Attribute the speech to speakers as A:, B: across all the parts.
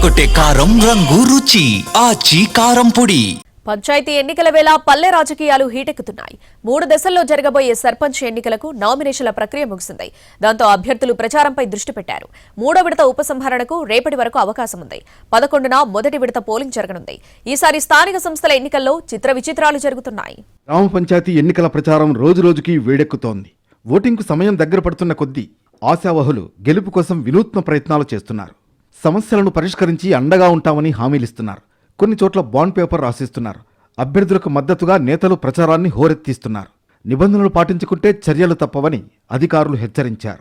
A: అదరగొట్టే కారం రంగు రుచి ఆచి కారం పొడి.
B: పంచాయతీ ఎన్నికల వేళ పల్లె రాజకీయాలు హీటెక్కుతున్నాయి. మూడు దశల్లో జరగబోయే సర్పంచ్ ఎన్నికలకు నామినేషన్ల ప్రక్రియ ముగిసింది. దాంతో అభ్యర్థులు ప్రచారంపై దృష్టి పెట్టారు. మూడో విడత ఉపసంహరణకు రేపటి వరకు అవకాశం ఉంది పదకొండున మొదటి విడత పోలింగ్ జరగనుంది. ఈసారి స్థానిక సంస్థల ఎన్నికల్లో చిత్ర విచిత్రాలు జరుగుతున్నాయి.
C: గ్రామ పంచాయతీ ఎన్నికల ప్రచారం రోజురోజుకి వేడెక్కుతోంది. ఓటింగ్కు సమయం దగ్గర పడుతున్న కొద్దీ ఆశావహులు గెలుపు కోసం వినూత్న ప్రయత్నాలు చేస్తున్నారు. సమస్యలను పరిష్కరించి అండగా ఉంటామని హామీలిస్తున్నారు. కొన్ని చోట్ల బాండ్ పేపర్ రాసిస్తున్నారు. అభ్యర్థులకు మద్దతుగా నేతలు ప్రచారాన్ని హోరెత్తిస్తున్నారు. నిబంధనలు పాటించుకుంటే చర్యలు తప్పవని అధికారులు హెచ్చరించారు.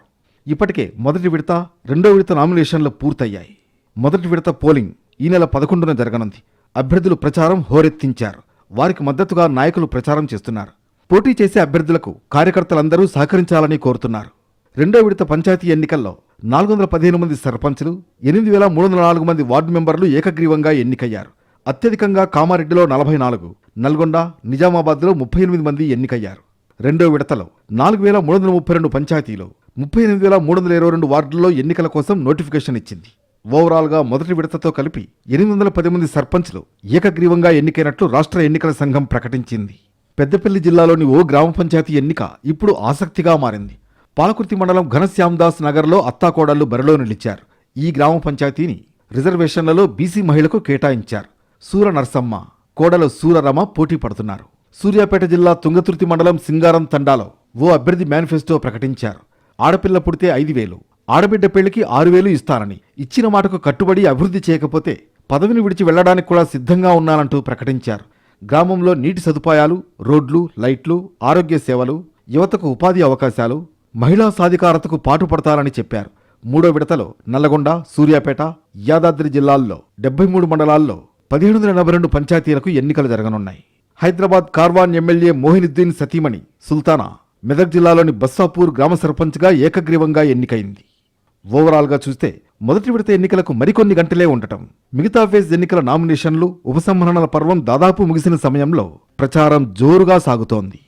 C: ఇప్పటికే మొదటి విడత రెండో విడత నామినేషన్లు పూర్తయ్యాయి. మొదటి విడత పోలింగ్ ఈ నెల పదకొండున జరగనుంది. అభ్యర్థులు ప్రచారం హోరెత్తించారు. వారికి మద్దతుగా నాయకులు ప్రచారం చేస్తున్నారు. పోటీ చేసే అభ్యర్థులకు కార్యకర్తలందరూ సహకరించాలని కోరుతున్నారు. రెండో విడత పంచాయతీ ఎన్నికల్లో నాలుగు వందల పదిహేను మంది సర్పంచులు ఎనిమిది వేల మూడు వందల నాలుగు మంది వార్డు మెంబర్లు ఏకగ్రీవంగా ఎన్నికయ్యారు. అత్యధికంగా కామారెడ్డిలో నలభై నాలుగు నల్గొండ నిజామాబాద్లో ముప్పై ఎనిమిది మంది ఎన్నికయ్యారు. రెండో విడతలో నాలుగు వేల మూడు వందల ముప్పై రెండు పంచాయతీలో ముప్పై ఎనిమిది వేల మూడు వందల ఇరవై రెండు వార్డుల్లో ఎన్నికల కోసం నోటిఫికేషన్ ఇచ్చింది. ఓవరాల్గా మొదటి విడతతో కలిపి ఎనిమిది వందల పది మంది సర్పంచ్లు ఏకగ్రీవంగా ఎన్నికైనట్లు రాష్ట్ర ఎన్నికల సంఘం ప్రకటించింది. పెద్దపల్లి జిల్లాలోని ఓ గ్రామ పంచాయతీ ఎన్నిక ఇప్పుడు ఆసక్తిగా మారింది. పాలకుర్తి మండలం ఘనశ్యామ్దాస్ నగర్లో అత్తాకోడళ్ళు బరిలో నిలిచారు. ఈ గ్రామ పంచాయతీని రిజర్వేషన్లలో బీసీ మహిళకు కేటాయించారు. సూర నర్సమ్మ కోడలు సూరరమ పోటీ పడుతున్నారు. సూర్యాపేట జిల్లా తుంగతుర్తి మండలం సింగారం తండాలో ఓ అభ్యర్థి మేనిఫెస్టో ప్రకటించారు. ఆడపిల్ల పుడితే ఐదు వేలు ఆడబిడ్డ పెళ్ళికి ఆరు వేలు ఇస్తానని ఇచ్చిన మాటకు కట్టుబడి అభివృద్ధి చేయకపోతే పదవిని విడిచి వెళ్ళడానికి కూడా సిద్ధంగా ఉన్నానంటూ ప్రకటించారు. గ్రామంలో నీటి సదుపాయాలు రోడ్లు లైట్లు ఆరోగ్య సేవలు యువతకు ఉపాధి అవకాశాలు మహిళా సాధికారతకు పాటుపడతారని చెప్పారు. మూడో విడతలో నల్లగొండ సూర్యాపేట యాదాద్రి జిల్లాల్లో డెబ్బై మూడు మండలాల్లో పదిహేడు వందల ఎనభై రెండు పంచాయతీలకు ఎన్నికలు జరగనున్నాయి. హైదరాబాద్ కార్వాన్ ఎమ్మెల్యే మోహినుద్దీన్ సతీమణి సుల్తానా మెదక్ జిల్లాలోని బస్సాపూర్ గ్రామ సర్పంచ్గా ఏకగ్రీవంగా ఎన్నికైంది. ఓవరాల్గా చూస్తే మొదటి విడత ఎన్నికలకు మరికొన్ని గంటలే ఉండటం. మిగతా ఫేజ్ ఎన్నికల నామినేషన్లు ఉపసంహరణల పర్వం దాదాపు ముగిసిన సమయంలో ప్రచారం జోరుగా సాగుతోంది.